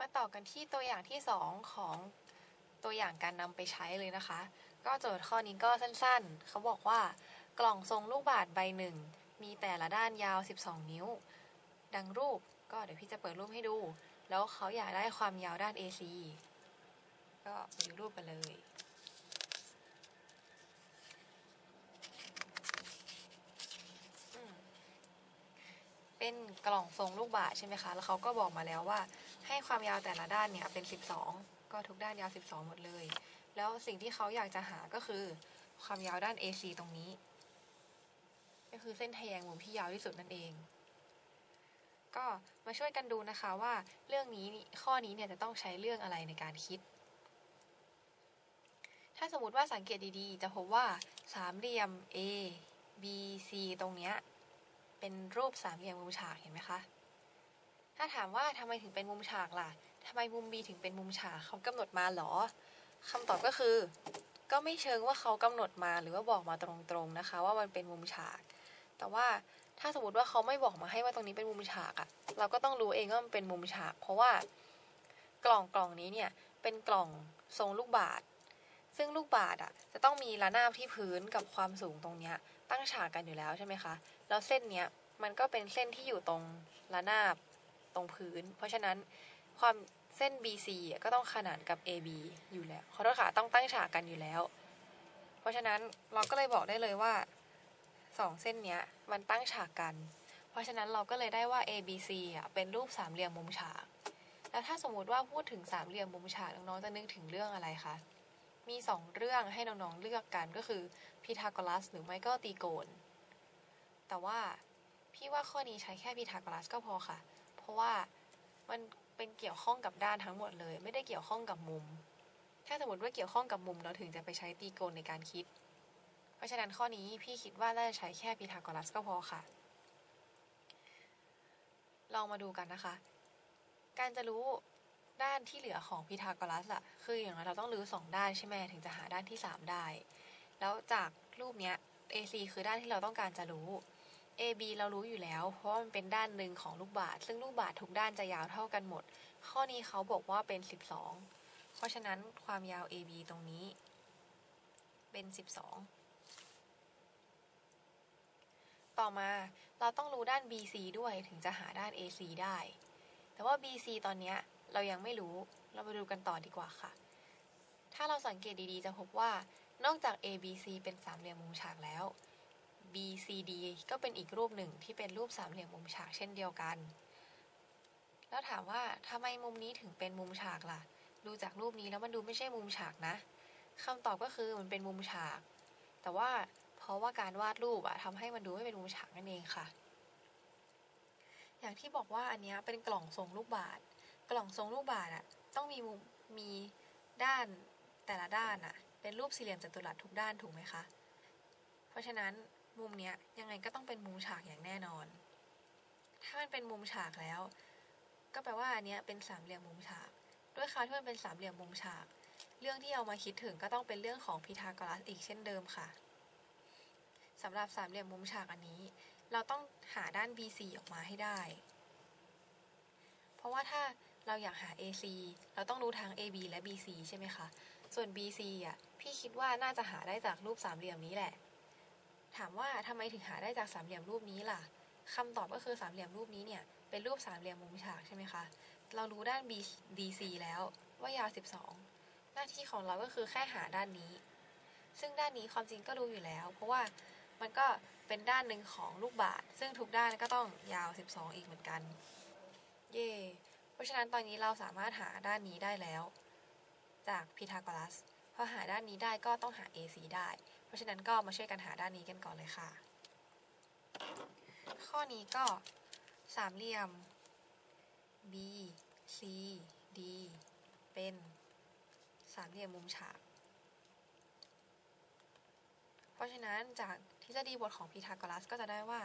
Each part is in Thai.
มาต่อกันที่ตัวอย่างที่ 2 ของตัวอย่างการนำไปใช้เลยนะคะ ก็โจทย์ข้อนี้ก็สั้นๆ เขาบอกว่ากล่องทรงลูกบาศก์ใบหนึ่ง มีแต่ละด้านยาว 12 นิ้ว ดังรูปก็เดี๋ยวพี่จะเปิดรูปให้ดู แล้วเขาอยากได้ความยาวด้าน AC ก็ไปดูรูปกันเลย เป็นกล่องทรงลูกบาศก์ใช่ไหมคะ แล้วเขาก็บอกมาแล้วว่า ให้ความยาวแต่ละด้านเนี่ยเป็น 12 ก็ทุกด้านยาว 12 หมดเลย แล้วสิ่งที่เขาอยากจะหาก็คือ ความยาวด้าน AC ตรงนี้ ก็คือเส้นทแยงมุมที่ยาวที่สุดนั่นเอง ก็มาช่วยกันดูนะคะว่าเรื่องนี้ข้อนี้เนี่ยจะต้องใช้เรื่องอะไรในการคิด ถ้าสมมติว่าสังเกตดีๆ จะพบว่าสามเหลี่ยม A B C ตรงเนี้ย เป็นรูปสามเหลี่ยมมุมฉากเห็นไหมคะ ถ้าถามว่าทำไมถึงเป็นมุมฉากล่ะทำไมมุม B ถึงเป็นมุมฉากเขากำหนดมาเหรอคำตอบก็คือ ก็ไม่เชิงว่าเขากำหนดมาหรือว่าบอกมาตรงๆนะคะ ว่ามันเป็นมุมฉาก แต่ว่าถ้าสมมติว่าเขาไม่บอกมาให้ว่าตรงนี้เป็นมุมฉากอะเราก็ต้องรู้เองว่ามันเป็นมุมฉาก เพราะว่ากล่องกล่องนี้เนี่ยเป็นกล่องทรงลูกบาศก์ซึ่งลูกบาศก์อะจะต้องมีระนาบที่พื้นกับความสูงตรงเนี้ย ตั้งฉากกันอยู่แล้วใช่ไหมคะ แล้วเส้นเนี้ยมันก็เป็นเส้นที่อยู่ตรงระนาบตรงพื้น เพราะฉะนั้นความเส้น BC ก็ต้องขนานกับ AB อยู่แล้วขอโทษค่ะต้องตั้งฉากกันอยู่แล้ว เพราะฉะนั้นเราก็เลยบอกได้เลยว่าสองเส้นเนี้ยมันตั้งฉากกัน เพราะฉะนั้นเราก็เลยได้ว่า ABC อะเป็นรูปสามเหลี่ยมมุมฉาก แล้วถ้าสมมุติว่าพูดถึงสามเหลี่ยมมุมฉากน้องๆจะนึกถึงเรื่องอะไรคะ มีสองเรื่องให้น้องๆเลือกกันก็คือพีทาโกรัสหรือไม่ก็ตีโกณแต่ว่าพี่ว่าข้อนี้ใช้แค่พีทาโกรัสก็พอค่ะ เพราะว่ามันเป็นเกี่ยวข้องกับด้านทั้งหมดเลย ไม่ได้เกี่ยวข้องกับมุม ถ้าสมมติว่าเกี่ยวข้องกับมุมเราถึงจะไปใช้ตีโกณในการคิด เพราะฉะนั้นข้อนี้พี่คิดว่าน่าจะใช้แค่พีทาโกรัสก็พอค่ะ ลองมาดูกันนะคะ การจะรู้ ด้านที่เหลือของพีทาโกรัสอะคืออย่างไรเราต้องรู้สองด้านใช่ไหมถึงจะหาด้านที่สามได้ แล้วจากรูปเนี้ย AC คือด้านที่เราต้องการจะรู้ AB เรารู้อยู่แล้ว เพราะมันเป็นด้านหนึ่งของลูกบาศซึ่งลูกบาศทุกด้านจะยาวเท่ากันหมด ข้อนี้เขาบอกว่าเป็น 12 เพราะฉะนั้นความยาว AB ตรงนี้ เป็น 12 ต่อมาเราต้องรู้ด้าน BC ด้วยถึงจะหาด้าน AC ได้ แต่ว่า BC ตอนเนี้ย เรายังไม่รู้ เรามาดูกันต่อดีกว่าค่ะ ถ้าเราสังเกตดีๆ จะพบว่านอกจาก ABC เป็นสามเหลี่ยมมุมฉากแล้ว BCD ก็เป็นอีกรูปหนึ่งที่เป็นรูปสามเหลี่ยมมุมฉากเช่นเดียวกัน แล้วถามว่าทำไมมุมนี้ถึงเป็นมุมฉากล่ะ ดูจากรูปนี้แล้วมันดูไม่ใช่มุมฉากนะคำตอบก็คือมันเป็นมุมฉาก แต่ว่าเพราะว่าการวาดรูปอะทำให้มันดูไม่เป็นมุมฉากนั่นเองค่ะ อย่างที่บอกว่าอันนี้เป็นกล่องทรงลูกบาศก์ กล่องทรงลูกบาศก์อะต้องมีมุมมีด้านแต่ละด้านอะเป็นรูปสี่เหลี่ยมจัตุรัสทุกด้านถูกไหมคะ เพราะฉะนั้นมุมเนี้ยยังไงก็ต้องเป็นมุมฉากอย่างแน่นอน ถ้ามันเป็นมุมฉากแล้ว ก็แปลว่าอันเนี้ยเป็นสามเหลี่ยมมุมฉาก ด้วยคำที่มันเป็นสามเหลี่ยมมุมฉาก เรื่องที่เอามาคิดถึงก็ต้องเป็นเรื่องของพีทาโกรัสอีกเช่นเดิมค่ะสำหรับสามเหลี่ยมมุมฉากอันนี้ เราต้องหาด้าน BC ออกมาให้ได้ เพราะว่าถ้า เราอยากหา AC เราต้องรู้ทั้ง AB และ BC ใช่ไหมคะ ส่วน BC อะ พี่คิดว่าน่าจะหาได้จากรูปสามเหลี่ยมนี้แหละ ถามว่าทำไมถึงหาได้จากสามเหลี่ยมรูปนี้ล่ะคำตอบก็คือสามเหลี่ยมรูปนี้เนี่ยเป็นรูปสามเหลี่ยมมุมฉากใช่ไหมคะ เรารู้ด้าน B DC แล้วว่ายาว 12 หน้าที่ของเราก็คือแค่หาด้านนี้ ซึ่งด้านนี้ความจริงก็รู้อยู่แล้ว เพราะว่ามันก็เป็นด้านหนึ่งของลูกบาศก์ซึ่งทุกด้านก็ต้องยาว 12 อีกเหมือนกัน เย่เพ ราะฉะนั้นตอนนี้เราสามารถหาด้านนี้ได้แล้ว จากพีทาโกรัสพอหาด้านนี้ได้ก็ต้องหา AC ได้ เพราะฉะนั้นก็มาช่วยกันหาด้านนี้กันก่อนเลยค่ะ ข้อนี้ก็สามเหลี่ยม B C D เป็นสามเหลี่ยมมุมฉาก เพราะฉะนั้นจากทฤษฎีบทของพีทาโกรัสก็จะได้ว่า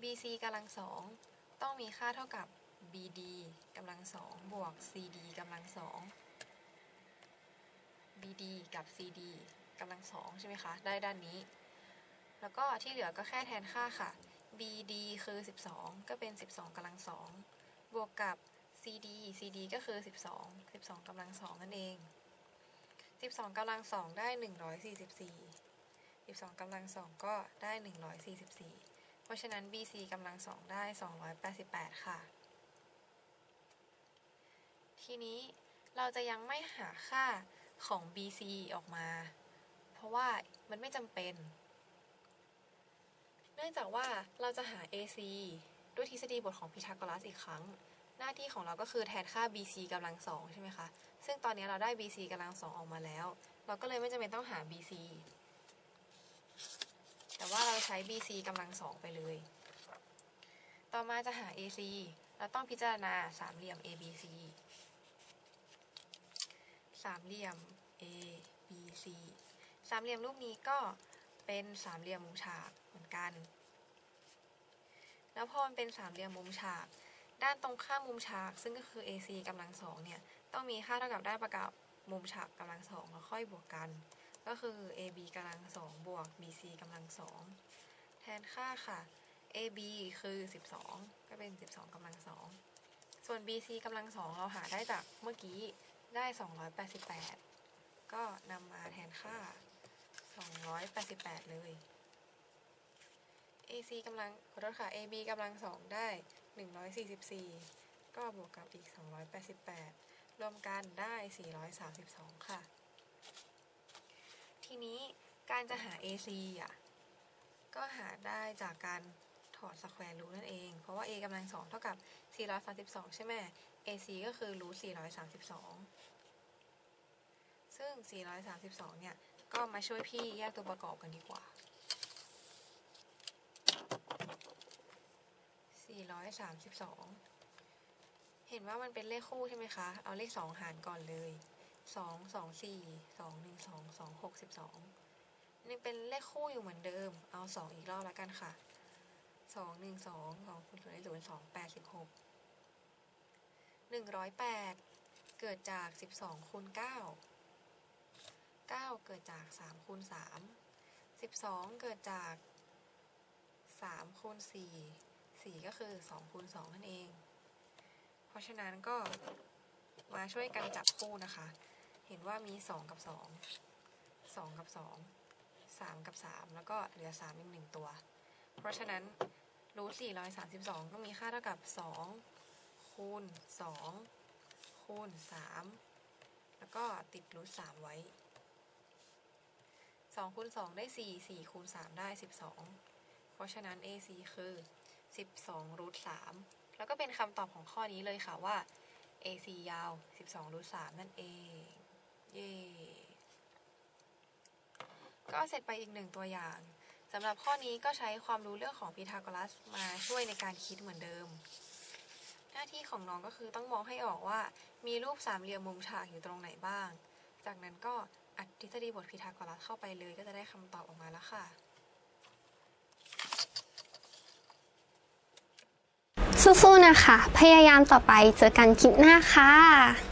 BC กำลังสองต้องมีค่าเท่ากับ BD กำลังสองบวก CD กำลังสอง BD กับ CD กำลังสองใช่ไหมคะ ได้ด้านนี้ แล้วก็ที่เหลือก็แค่แทนค่าค่ะ BD คือ 12 ก็เป็น 12กำลังสองบวกกับ CD CD ก็คือ 12 12กำลังสองนั่นเอง 12กำลังสองได้ 144 12กำลังสองก็ได้ 144 เพราะฉะนั้น BC กำลังสองได้ 288 ค่ะ ทีนี้เราจะยังไม่หาค่าของ BC ออกมา เพราะว่ามันไม่จำเป็น เนื่องจากว่าเราจะหา AC ด้วยทฤษฎีบทของพีทาโกรัสอีกครั้ง หน้าที่ของเราก็คือแทนค่า BC กำลังสองใช่ไหมคะ ซึ่งตอนนี้เราได้ BC กำลังสองออกมาแล้ว เราก็เลยไม่จำเป็นต้องหา BC แต่ว่าเราใช้ BC กำลังสองไปเลย ต่อมาจะหา AC เราต้องพิจารณาสามเหลี่ยม ABC สามเหลี่ยม ABC สามเหลี่ยมรูปนี้ก็เป็นสามเหลี่ยมมุมฉากเหมือนกัน แล้วพอมันเป็นสามเหลี่ยมมุมฉาก ด้านตรงข้ามมุมฉาก ซึ่งก็คือ AC กำลังสองเนี่ยต้องมีค่าเท่ากับด้านประกับมุมฉากกำลังสองแล้วค่อยบวกกัน ก็คือ AB กำลังสองบวก BC กำลังสองแทนค่าค่ะ AB คือ 12 ก็เป็น 12กำลังสองส่วน BC กำลังสองเราหาได้จากเมื่อกี้ ได้ 288 ก็นำมาแทนค่า 288 เลย AC กำลังขอโทษค่ะ AB กำลังสองได้ 144 ก็บวกกับอีก 288 รวมกันได้ 432 ค่ะ ทีนี้การจะหา AC อะ ก็หาได้จากการถอดสแควร์รูทนั่นเอง เพราะว่า a กำลังสองเท่ากับ 432 ใช่ไหม ac ก็คือรูท432 ซึ่ง 432 เนี่ย ก็มาช่วยพี่แยกตัวประกอบกันดีกว่า 432 เห็นว่ามันเป็นเลขคู่ใช่ไหมคะ เอาเลข 2 หารก่อนเลย 2 2 4 2 1 2 2 6 12นี่เป็นเลขคู่อยู่เหมือนเดิม เอา 2 อีกรอบแล้วกันค่ะ2 1 2 2คูณส่วนได้ศูนย์2 8 16 108 เกิดจาก 12คูณ9 9 เกิดจาก3คูณ3 12 เกิดจาก3คูณ4 4 ก็คือ2คูณ2นั่นเอง เพราะฉะนั้นก็มาช่วยกันจับคู่นะคะ เห็นว่ามี 2 กับ 2 2 กับ 2 3 กับ 3 แล้วก็เหลือ3อีกหนึ่งตัว เพราะฉะนั้นรูท432 ก็มีค่าเท่ากับ 2 คูณ 2 คูณ 3 แล้วก็ติดรูท3ไว้2คูณ2ได้ 4 4คูณ3ได้ 12 เพราะฉะนั้น AC คือ 12รูท3แล้วก็เป็นคำตอบของข้อนี้เลยค่ะว่า AC ยาว 12รูท3นั่นเอง เย้ก็เสร็จไปอีกหนึ่งตัวอย่างสำหรับข้อนี้ก็ใช้ความรู้เรื่องของพีทาโกรัสมาช่วยในการคิดเหมือนเดิม น้าที่ของน้องก็คือต้องมองให้ออกว่า มีรูปสามเหลี่ยมมุมฉากอยู่ตรงไหนบ้าง จากนั้นก็อัดทฤษฎีบทพีทาโกรัสเข้าไปเลยก็จะได้คำตอบออกมาแล้วค่ะสู้ๆนะคะ พยายามต่อไปเจอกันคลิปหน้าค่ะ